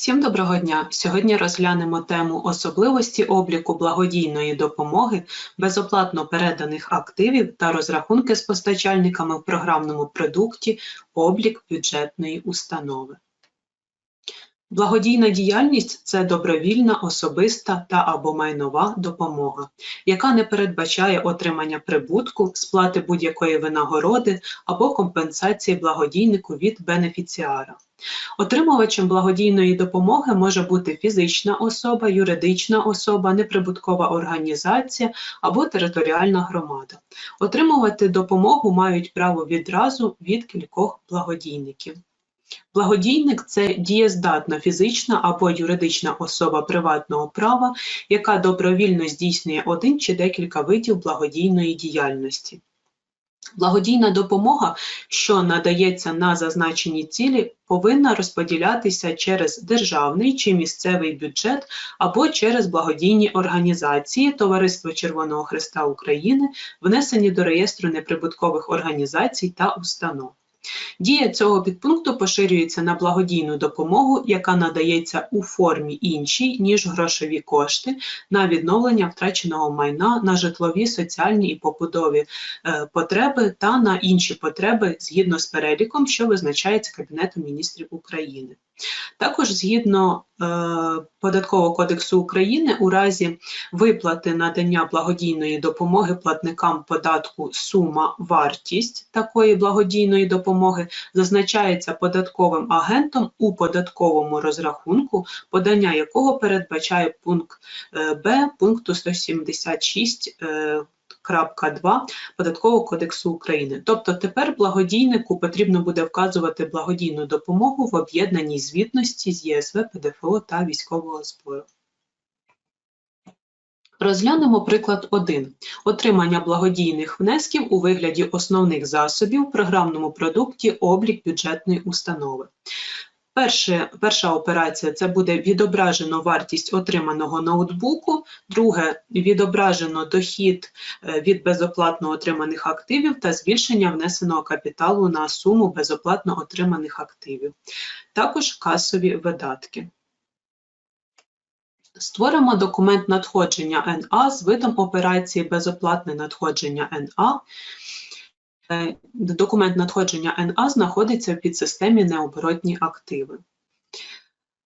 Всім доброго дня! Сьогодні розглянемо тему особливості обліку благодійної допомоги, безоплатно переданих активів та розрахунки з постачальниками в програмному продукті облік бюджетної установи. Благодійна діяльність це добровільна, особиста та або майнова допомога, яка не передбачає отримання прибутку, сплати будь-якої винагороди або компенсації благодійнику від бенефіціара. Отримувачем благодійної допомоги може бути фізична особа, юридична особа, неприбуткова організація або територіальна громада. Отримувати допомогу мають право відразу від кількох благодійників. Благодійник це дієздатна фізична або юридична особа приватного права, яка добровільно здійснює один чи декілька видів благодійної діяльності. Благодійна допомога, що надається на зазначені цілі, повинна розподілятися через державний чи місцевий бюджет або через благодійні організації Товариство Червоного Христа України, внесені до реєстру неприбуткових організацій та установ. Дія цього підпункту поширюється на благодійну допомогу, яка надається у формі іншій, ніж грошові кошти на відновлення втраченого майна на житлові, соціальні і побудові е, потреби та на інші потреби згідно з переліком, що визначається Кабінетом міністрів України. Також згідно е, Податкового кодексу України у разі виплати надання благодійної допомоги платникам податку сума вартість такої благодійної допомоги зазначається податковим агентом у податковому розрахунку, подання якого передбачає пункт е, Б пункту 176 е, 2 Податкового кодексу України. Тобто тепер благодійнику потрібно буде вказувати благодійну допомогу в об'єднаній звітності з ЄСВ, ПДФО та військового збору. Розглянемо приклад 1. Отримання благодійних внесків у вигляді основних засобів в програмному продукті облік бюджетної установи. Перше, перша операція це буде відображено вартість отриманого ноутбуку, друге відображено дохід е, від безоплатно отриманих активів та збільшення внесеного капіталу на суму безоплатно отриманих активів, також касові видатки. Створимо документ надходження НА з видом операції безоплатне надходження НА. Е, документ надходження НА знаходиться в підсистемі необоротні активи.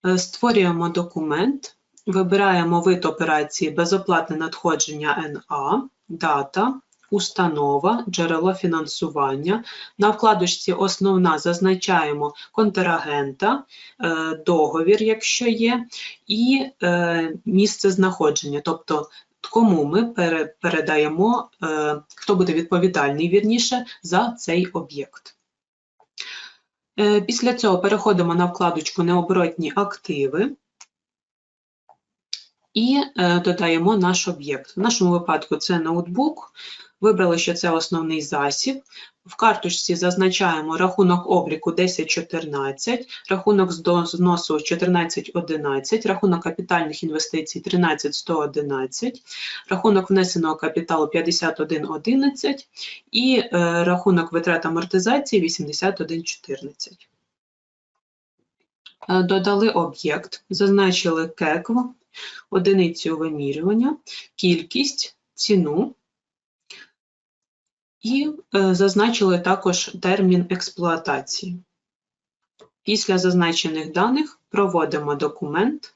Е, створюємо документ, вибираємо вид операції безоплатне надходження НА, дата, установа, джерело фінансування. На вкладочці Основна зазначаємо контрагента, е, договір, якщо є, і місце знаходження, тобто кому ми передаємо, е, хто буде відповідальний вірніше за цей об'єкт. Е, після цього переходимо на вкладочку Необоротні активи і е, додаємо наш об'єкт. В нашому випадку це ноутбук. Вибрали, що це основний засіб. В карточці зазначаємо рахунок обліку 1014, рахунок зносу 1411, рахунок капітальних інвестицій 13111, рахунок внесеного капіталу 5111 і е, рахунок витрат амортизації 8114. Е, додали об'єкт, зазначили кекв, одиницю вимірювання, кількість, ціну і е, зазначили також термін експлуатації. Після зазначених даних проводимо документ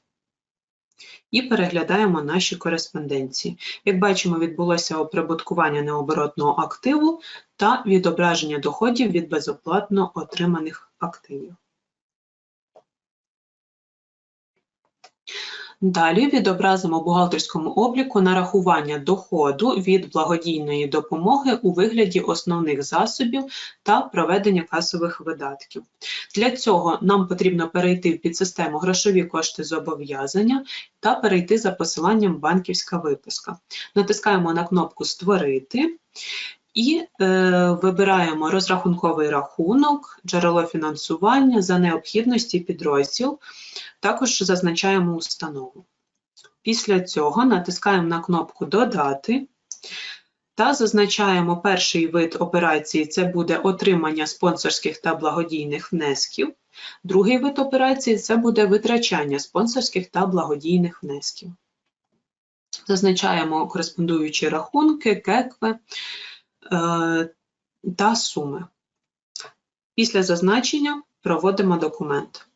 і переглядаємо наші кореспонденції. Як бачимо, відбулося оприбуткування необоротного активу та відображення доходів від безоплатно отриманих активів. Далі відобразимо бухгалтерському обліку нарахування доходу від благодійної допомоги у вигляді основних засобів та проведення касових видатків. Для цього нам потрібно перейти в підсистему грошові кошти зобов'язання та перейти за посиланням банківська виписка. Натискаємо на кнопку Створити. І е, вибираємо розрахунковий рахунок, джерело фінансування за необхідності підрозділ, також зазначаємо установу. Після цього натискаємо на кнопку Додати та зазначаємо перший вид операції це буде отримання спонсорських та благодійних внесків. Другий вид операції це буде витрачання спонсорських та благодійних внесків. Зазначаємо кореспондуючі рахунки, кекви та суми. Після зазначення проводимо документ.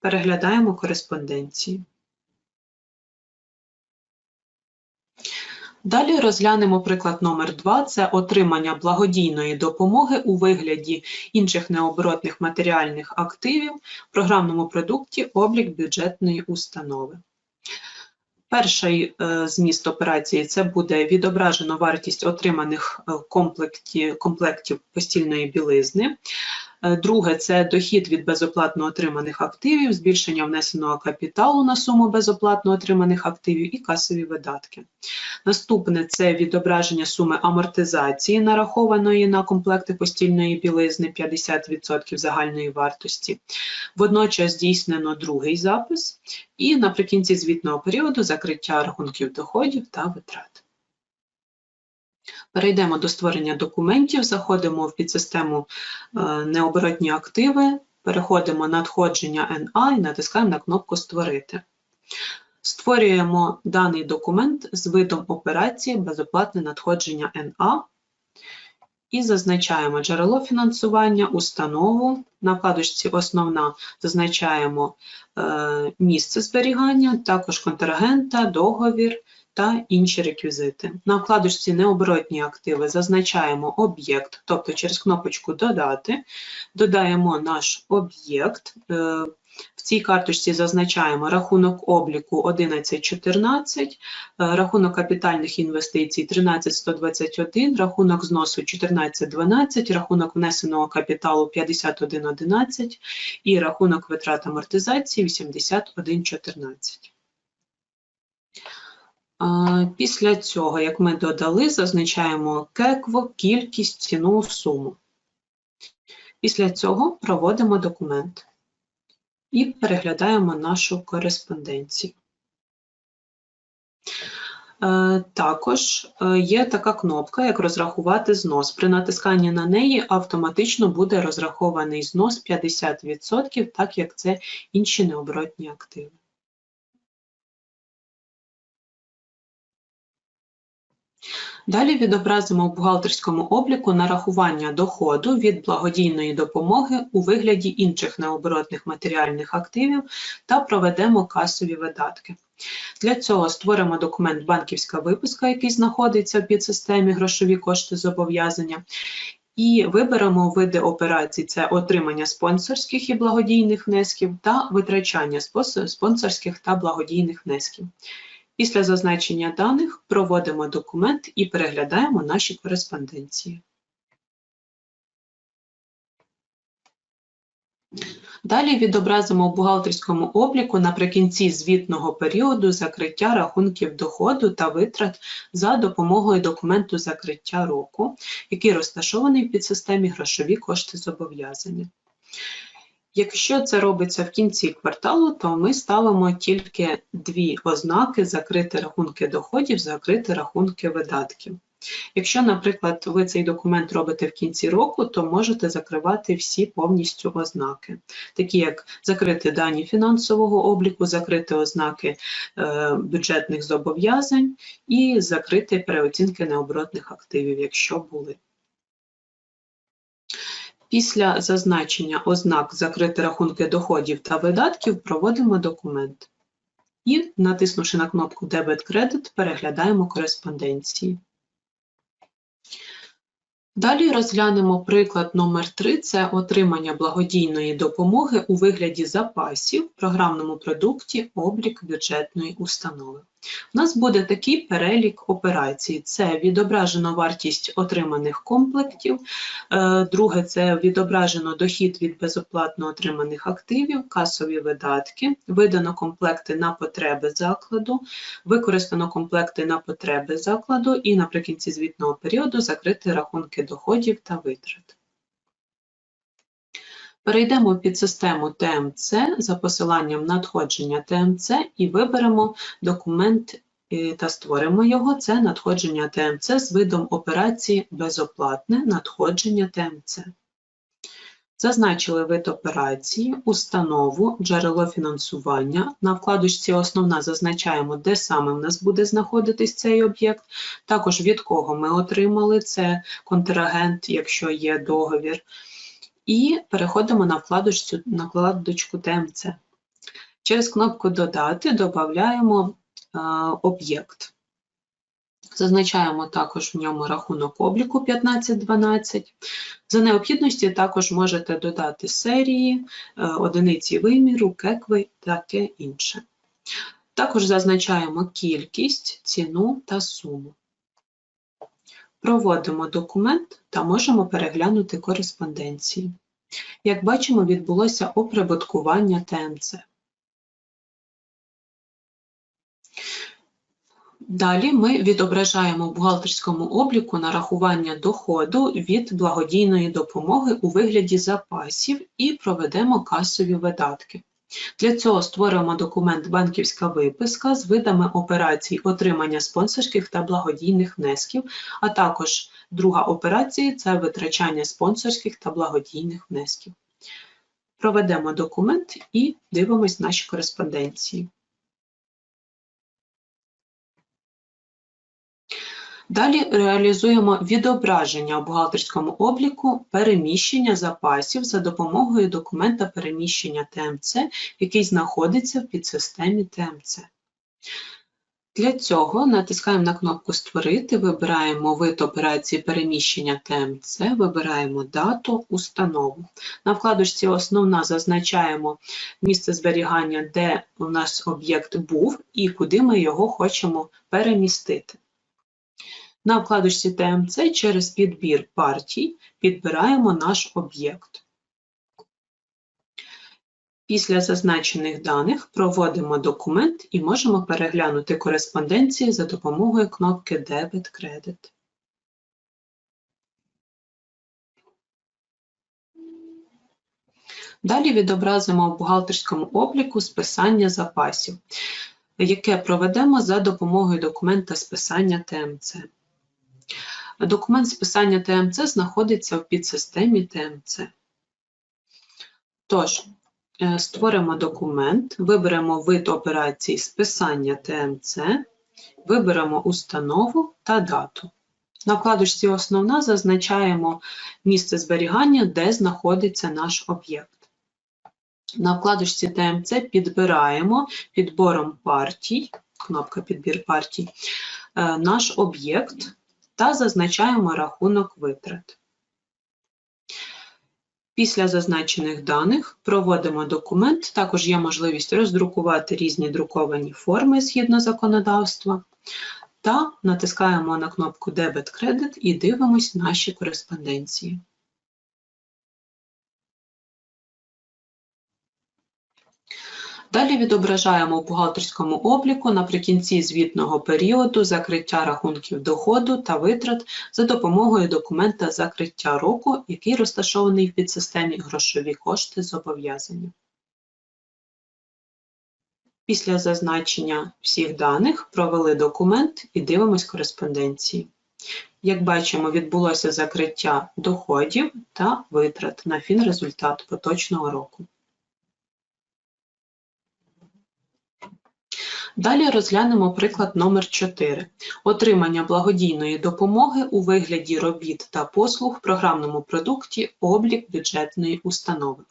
Переглядаємо кореспонденції. Далі розглянемо приклад номер 2 це отримання благодійної допомоги у вигляді інших необоротних матеріальних активів в програмному продукті облік бюджетної установи. Перший е, зміст операції це буде відображено вартість отриманих комплектів, комплектів постільної білизни. Е, Друге це дохід від безоплатно отриманих активів, збільшення внесеного капіталу на суму безоплатно отриманих активів і касові видатки. Наступне це відображення суми амортизації, нарахованої на комплекти постільної білизни 50% загальної вартості. Водночас здійснено другий запис і наприкінці звітного періоду закриття рахунків доходів та витрат. Перейдемо до створення документів, заходимо в підсистему е, необоротні активи, переходимо надходження НА і натискаємо на кнопку Створити. Створюємо даний документ з видом операції безоплатне надходження НА і зазначаємо джерело фінансування, установу. На вкладочці Основна зазначаємо е, місце зберігання, також контрагента, договір та інші реквізити. На вкладочці Необоротні активи зазначаємо об'єкт, тобто через кнопочку Додати, додаємо наш об'єкт. Е, цій карточці зазначаємо рахунок обліку 1114, е, рахунок капітальних інвестицій 13121, рахунок зносу 1412, рахунок внесеного капіталу 5111 і рахунок витрат амортизації 8114. Після цього, як ми додали, зазначаємо кекво, кількість, ціну, суму. Після цього проводимо документ і переглядаємо нашу кореспонденцію. Е, також е, є така кнопка, як розрахувати знос. При натисканні на неї автоматично буде розрахований знос 50%, так як це інші необоротні активи. Далі відобразимо в бухгалтерському обліку нарахування доходу від благодійної допомоги у вигляді інших необоротних матеріальних активів та проведемо касові видатки. Для цього створимо документ банківська виписка, який знаходиться в підсистемі грошові кошти зобов'язання, і виберемо види операцій: це отримання спонсорських і благодійних внесків та витрачання спонсорських та благодійних внесків. Після зазначення даних проводимо документ і переглядаємо наші кореспонденції. Далі відобразимо в бухгалтерському обліку наприкінці звітного періоду закриття рахунків доходу та витрат за допомогою документу закриття року, який розташований в підсистемі грошові кошти зобов'язання. Якщо це робиться в кінці кварталу, то ми ставимо тільки дві ознаки закрити рахунки доходів, закрити рахунки видатків. Якщо, наприклад, ви цей документ робите в кінці року, то можете закривати всі повністю ознаки, такі як закрити дані фінансового обліку, закрити ознаки е, бюджетних зобов'язань і закрити переоцінки необоротних активів, якщо були. Після зазначення ознак закрити рахунки доходів та видатків проводимо документ. І, натиснувши на кнопку Дебет-кредит, переглядаємо кореспонденції. Далі розглянемо приклад номер 3 це отримання благодійної допомоги у вигляді запасів в програмному продукті облік бюджетної установи. У нас буде такий перелік операцій: це відображено вартість отриманих комплектів, е, друге це відображено дохід від безоплатно отриманих активів, касові видатки, видано комплекти на потреби закладу, використано комплекти на потреби закладу. І наприкінці звітного періоду закрити рахунки доходів та витрат. Перейдемо під систему ТМЦ за посиланням надходження ТМЦ і виберемо документ та створимо його. Це надходження ТМЦ з видом операції безоплатне надходження ТМЦ. Зазначили вид операції, установу, джерело фінансування. На вкладочці Основна зазначаємо, де саме в нас буде знаходитись цей об'єкт. Також від кого ми отримали це контрагент, якщо є договір. І переходимо на вкладочку, на вкладочку ТМЦ. Через кнопку Додати додаємо об'єкт. Зазначаємо також в ньому рахунок обліку 1512. За необхідності також можете додати серії, е, одиниці виміру, кекви таке інше. Також зазначаємо кількість, ціну та суму. Проводимо документ та можемо переглянути кореспонденції. Як бачимо, відбулося оприбуткування ТМЦ. Далі ми відображаємо в бухгалтерському обліку нарахування доходу від благодійної допомоги у вигляді запасів і проведемо касові видатки. Для цього створюємо документ Банківська виписка з видами операцій отримання спонсорських та благодійних внесків, а також друга операція це витрачання спонсорських та благодійних внесків. Проведемо документ і дивимось наші кореспонденції. Далі реалізуємо відображення у бухгалтерському обліку переміщення запасів за допомогою документа переміщення ТМЦ, який знаходиться в підсистемі ТМЦ. Для цього натискаємо на кнопку Створити, вибираємо вид операції переміщення ТМЦ, вибираємо дату, установу. На вкладочці Основна зазначаємо місце зберігання, де у нас об'єкт був і куди ми його хочемо перемістити. На вкладочці ТМЦ через підбір партій підбираємо наш об'єкт. Після зазначених даних проводимо документ і можемо переглянути кореспонденції за допомогою кнопки Дебет-кредит. Далі відобразимо в бухгалтерському обліку списання запасів, яке проведемо за допомогою документа списання ТМЦ. Документ списання ТМЦ знаходиться в підсистемі ТМЦ. Тож, е, створимо документ, виберемо вид операції списання ТМЦ, виберемо установу та дату. На вкладочці Основна зазначаємо місце зберігання, де знаходиться наш об'єкт. На вкладочці ТМЦ підбираємо підбором партій, кнопка Підбір партій, е, наш об'єкт та зазначаємо рахунок витрат. Після зазначених даних проводимо документ, також є можливість роздрукувати різні друковані форми згідно законодавства, та натискаємо на кнопку Дебет кредит і дивимось наші кореспонденції. Далі відображаємо у бухгалтерському обліку наприкінці звітного періоду закриття рахунків доходу та витрат за допомогою документа закриття року, який розташований в підсистемі грошові кошти зобов'язання. Після зазначення всіх даних провели документ і дивимось кореспонденції. Як бачимо, відбулося закриття доходів та витрат на фінрезультат поточного року. Далі розглянемо приклад номер 4 Отримання благодійної допомоги у вигляді робіт та послуг в програмному продукті облік бюджетної установи.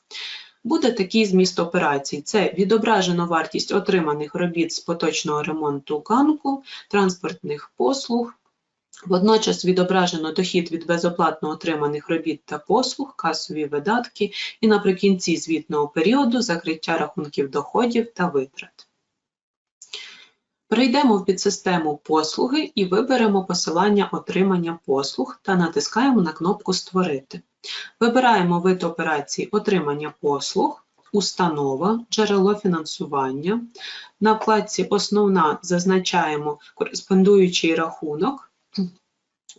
Буде такий зміст операцій: це відображено вартість отриманих робіт з поточного ремонту ганку, транспортних послуг. Водночас відображено дохід від безоплатно отриманих робіт та послуг, касові видатки і наприкінці звітного періоду закриття рахунків доходів та витрат. Перейдемо в підсистему Послуги і виберемо посилання отримання послуг та натискаємо на кнопку Створити. Вибираємо вид операції Отримання послуг, Установа, джерело фінансування. На вкладці Основна зазначаємо кореспондуючий рахунок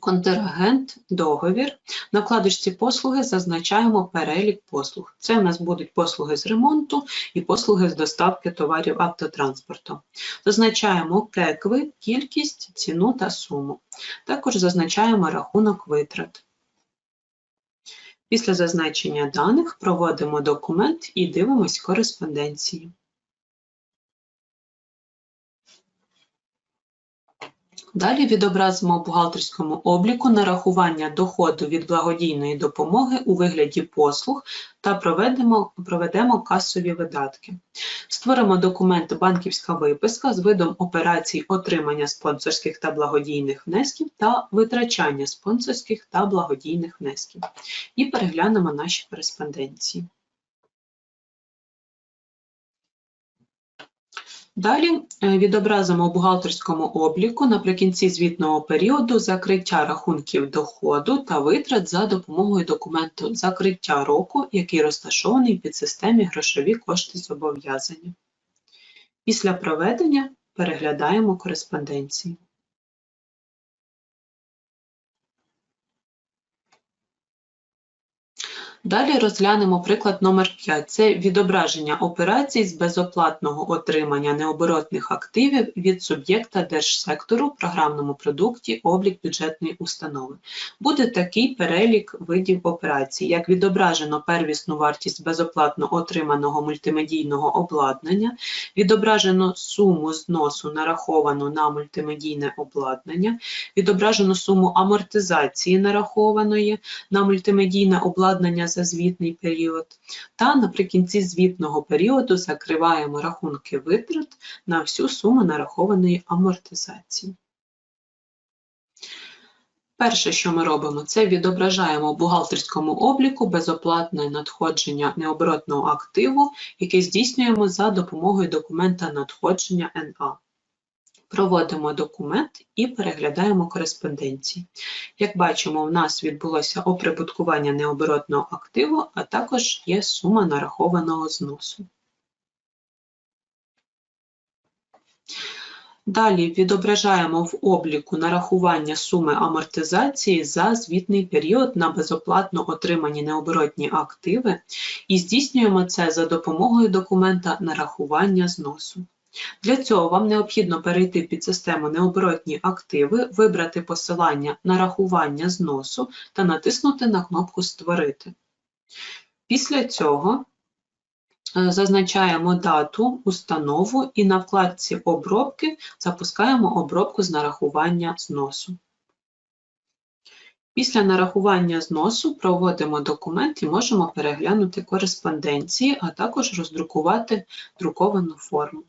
контрагент, договір. На вкладочці послуги зазначаємо перелік послуг. Це в нас будуть послуги з ремонту і послуги з доставки товарів автотранспорту. Зазначаємо кекви, кількість, ціну та суму. Також зазначаємо рахунок витрат. Після зазначення даних проводимо документ і дивимось кореспонденції. Далі відобразимо в бухгалтерському обліку нарахування доходу від благодійної допомоги у вигляді послуг та проведемо, проведемо касові видатки. Створимо документ банківська виписка з видом операцій отримання спонсорських та благодійних внесків та витрачання спонсорських та благодійних внесків. І переглянемо наші кореспонденції. Далі е, відобразимо у бухгалтерському обліку наприкінці звітного періоду закриття рахунків доходу та витрат за допомогою документу закриття року, який розташований в підсистемі грошові кошти зобов'язання. Після проведення переглядаємо кореспонденції. Далі розглянемо приклад номер 5. Це відображення операцій з безоплатного отримання необоротних активів від суб'єкта держсектору в програмному продукті облік бюджетної установи. Буде такий перелік видів операцій, як відображено первісну вартість безоплатно отриманого мультимедійного обладнання, відображено суму зносу нараховану на мультимедійне обладнання, відображено суму амортизації нарахованої на мультимедійне обладнання за звітний період, та наприкінці звітного періоду закриваємо рахунки витрат на всю суму нарахованої амортизації. Перше, що ми робимо, це відображаємо в бухгалтерському обліку безоплатне надходження необоротного активу, яке здійснюємо за допомогою документа надходження НА. Проводимо документ і переглядаємо кореспонденції. Як бачимо, в нас відбулося оприбуткування необоротного активу, а також є сума нарахованого зносу. Далі відображаємо в обліку нарахування суми амортизації за звітний період на безоплатно отримані необоротні активи і здійснюємо це за допомогою документа нарахування зносу. Для цього вам необхідно перейти під систему необоротні активи, вибрати посилання нарахування зносу та натиснути на кнопку Створити. Після цього е, зазначаємо дату, установу і на вкладці Обробки запускаємо обробку з нарахування зносу. Після нарахування зносу проводимо документ і можемо переглянути кореспонденції, а також роздрукувати друковану форму.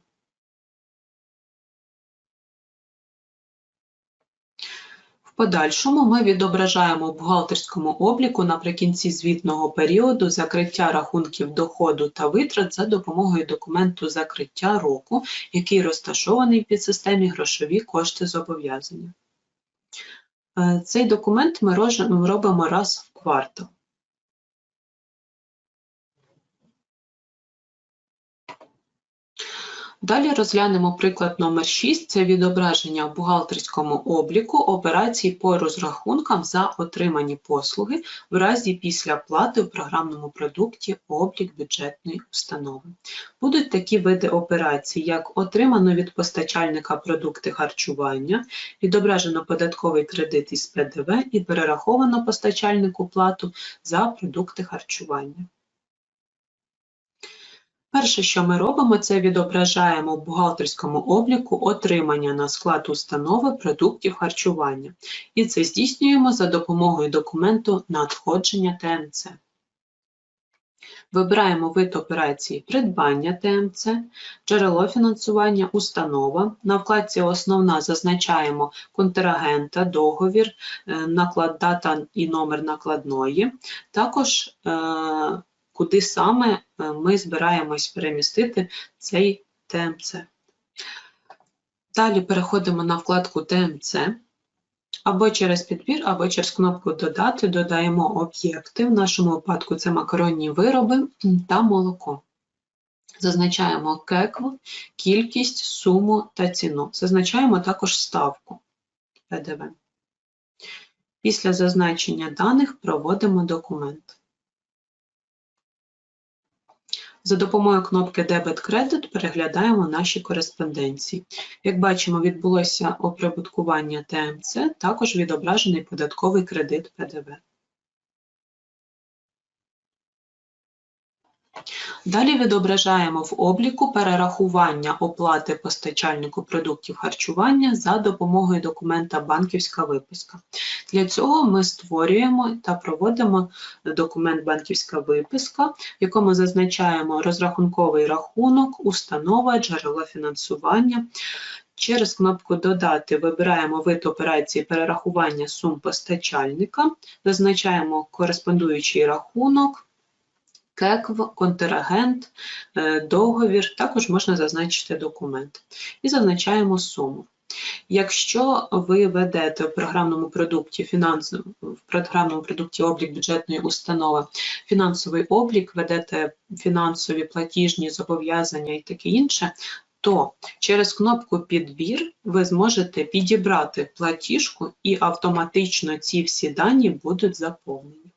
Подальшому ми відображаємо в бухгалтерському обліку наприкінці звітного періоду закриття рахунків доходу та витрат за допомогою документу закриття року, який розташований в підсистемі грошові кошти зобов'язання. Е, цей документ ми робимо раз в квартал. Далі розглянемо приклад номер 6 це відображення в бухгалтерському обліку операцій по розрахункам за отримані послуги в разі після плати в програмному продукті облік бюджетної установи. Будуть такі види операцій, як отримано від постачальника продукти харчування, відображено податковий кредит із ПДВ і перераховано постачальнику плату за продукти харчування. Перше, що ми робимо, це відображаємо в бухгалтерському обліку отримання на склад установи продуктів харчування. І це здійснюємо за допомогою документу надходження ТМЦ. Вибираємо вид операції придбання ТМЦ, джерело фінансування, установа. На вкладці Основна зазначаємо контрагента, договір, е, наклад, дата і номер накладної. Також е куди саме е, ми збираємось перемістити цей ТМЦ. Далі переходимо на вкладку ТМЦ, або через підбір, або через кнопку Додати додаємо об'єкти. В нашому випадку це макаронні вироби та молоко. Зазначаємо кекв, кількість, суму та ціну. Зазначаємо також ставку ПДВ. Після зазначення даних проводимо документ. За допомогою кнопки Дебет-кредит переглядаємо наші кореспонденції. Як бачимо, відбулося оприбуткування ТМЦ, також відображений податковий кредит ПДВ. Далі відображаємо в обліку перерахування оплати постачальнику продуктів харчування за допомогою документа банківська виписка. Для цього ми створюємо та проводимо документ банківська виписка, в якому зазначаємо розрахунковий рахунок, установа, джерело фінансування. Через кнопку Додати вибираємо вид операції перерахування сум постачальника, зазначаємо кореспондуючий рахунок. КЕКВ, контрагент, е, договір, також можна зазначити документ. І зазначаємо суму. Якщо ви ведете в програмному продукті в програмному продукті облік бюджетної установи фінансовий облік, ведете фінансові платіжні зобов'язання і таке інше, то через кнопку Підбір ви зможете підібрати платіжку і автоматично ці всі дані будуть заповнені.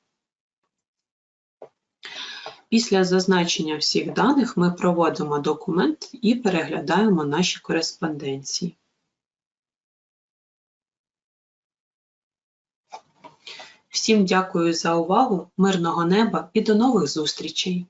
Після зазначення всіх даних ми проводимо документ і переглядаємо наші кореспонденції. Всім дякую за увагу, мирного неба і до нових зустрічей!